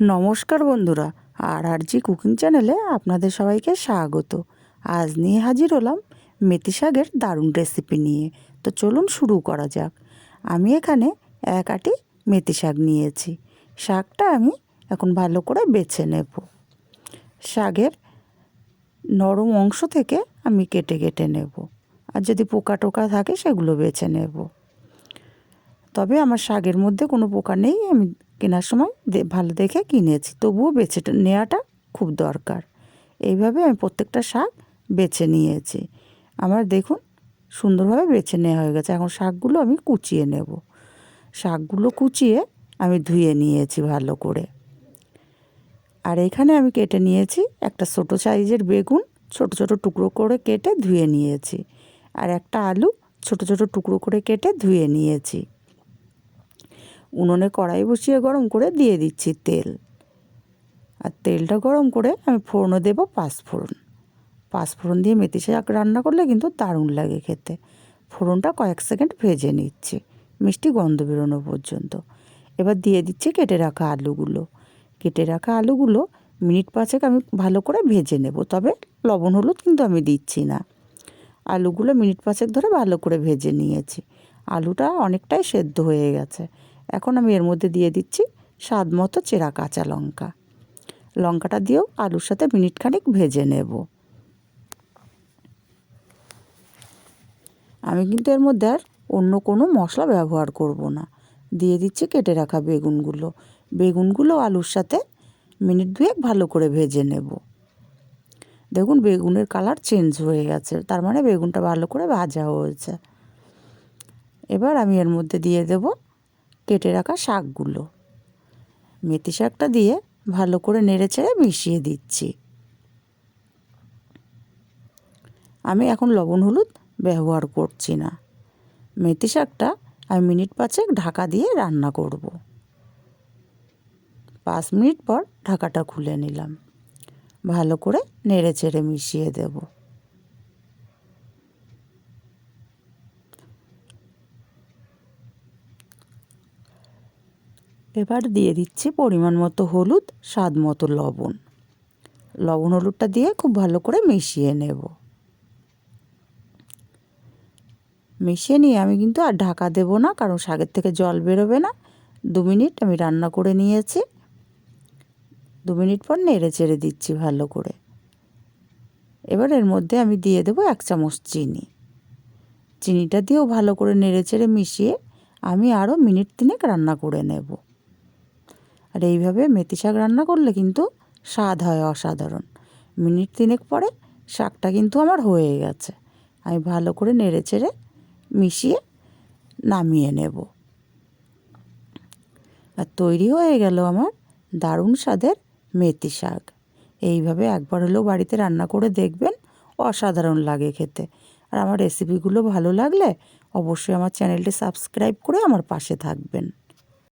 নমস্কার বন্ধুরা আর আর জি কুকিং চ্যানেলে আপনাদের সবাইকে স্বাগত। আজ নিয়ে হাজির হলাম মেথি শাকের দারুণ রেসিপি নিয়ে। তো চলুন শুরু করা যাক। আমি এখানে এক আটি মেথি শাক নিয়েছি। শাকটা আমি এখন ভালো করে বেছে নেব। শাকের নরম অংশ থেকে আমি কেটে কেটে নেব। আর যদি পোকা টোকা থাকে সেগুলো বেছে নেব। তবে আমার শাকের মধ্যে কোনো পোকা নেই, আমি কেনার সময় ভালো দেখে কিনেছি। তবুও বেছে নেওয়াটা খুব দরকার। এইভাবে আমি প্রত্যেকটা শাক বেছে নিয়েছি। আমার দেখুন, সুন্দরভাবে বেছে নেওয়া হয়ে গেছে। এখন শাকগুলো আমি কুচিয়ে নেব। শাকগুলো কুচিয়ে আমি ধুয়ে নিয়েছি ভালো করে। আর এখানে আমি কেটে নিয়েছি একটা ছোটো সাইজের বেগুন, ছোট ছোট টুকরো করে কেটে ধুয়ে নিয়েছি। আর একটা আলু ছোট ছোট টুকরো করে কেটে ধুয়ে নিয়েছি। উনুনে কড়াই বসিয়ে গরম করে দিয়ে দিচ্ছি তেল। আর তেলটা গরম করে আমি ফোড়নে দেবো পাঁচফোড়ন পাঁচফোড়ন দিয়ে মেথি শাক রান্না করলে কিন্তু দারুণ লাগে খেতে। ফোড়নটা কয়েক সেকেন্ড ভেজে নিচ্ছি, মিষ্টি গন্ধ বেরোনো পর্যন্ত। এবার দিয়ে দিচ্ছি কেটে রাখা আলুগুলো। কেটে রাখা আলুগুলো মিনিট পাঁচেক আমি ভালো করে ভেজে নেব, তবে লবণ হলুদ কিন্তু আমি দিচ্ছি না। আলুগুলো মিনিট পাঁচেক ধরে ভালো করে ভেজে নিয়েছি। আলুটা অনেকটাই সেদ্ধ হয়ে গেছে। এখন আমি এর মধ্যে দিয়ে দিচ্ছি স্বাদ মতো চেরা কাঁচা লঙ্কা। লঙ্কাটা দিয়েও আলুর সাথে মিনিট খানিক ভেজে নেব। আমি কিন্তু এর মধ্যে আর অন্য কোনো মশলা ব্যবহার করব না। দিয়ে দিচ্ছি কেটে রাখা বেগুনগুলো। বেগুনগুলো আলুর সাথে মিনিট দুয়েক ভালো করে ভেজে নেব। দেখুন বেগুনের কালার চেঞ্জ হয়ে গেছে, তার মানে বেগুনটা ভালো করে ভাজা হয়েছে। এবার আমি এর মধ্যে দিয়ে দেব কেটে রাখা শাকগুলো। মেথি শাকটা দিয়ে ভালো করে নেড়ে চেড়ে মিশিয়ে দিচ্ছি। আমি এখন লবণ, হলুদ ব্যবহার করছি না। মেথি শাকটা আমি মিনিট পাঁচেক ঢাকা দিয়ে রান্না করব। পাঁচ মিনিট পর ঢাকাটা খুলে নিলাম। ভালো করে নেড়ে চেড়ে মিশিয়ে দেব। এবার দিয়ে দিচ্ছি পরিমাণ মতো হলুদ, স্বাদ মতো লবণ। লবণ হলুদটা দিয়ে খুব ভালো করে মিশিয়ে নেব। মিশিয়ে নিয়ে আমি কিন্তু আর ঢাকা দেব না, কারণ শাকের থেকে জল বেরোবে না। দু মিনিট আমি রান্না করে নিয়েছি। দু মিনিট পর নেড়ে চেড়ে দিচ্ছি ভালো করে। এবার এর মধ্যে আমি দিয়ে দেবো এক চামচ চিনি। চিনিটা দিয়েও ভালো করে নেড়ে চেড়ে মিশিয়ে আমি আরও মিনিট তিনেক রান্না করে নেব। আর এইভাবে মেথি শাক রান্না করলে কিন্তু স্বাদ হয় অসাধারণ। মিনিট তিনেক পরে শাকটা কিন্তু আমার হয়ে গেছে। আমি ভালো করে নেড়ে চেড়ে মিশিয়ে নামিয়ে নেব। আর তৈরি হয়ে গেল আমার দারুণ স্বাদের মেথি শাক। এইভাবে একবার হলেও বাড়িতে রান্না করে দেখবেন, অসাধারণ লাগে খেতে। আর আমার রেসিপিগুলো ভালো লাগলে অবশ্যই আমার চ্যানেলটি সাবস্ক্রাইব করে আমার পাশে থাকবেন।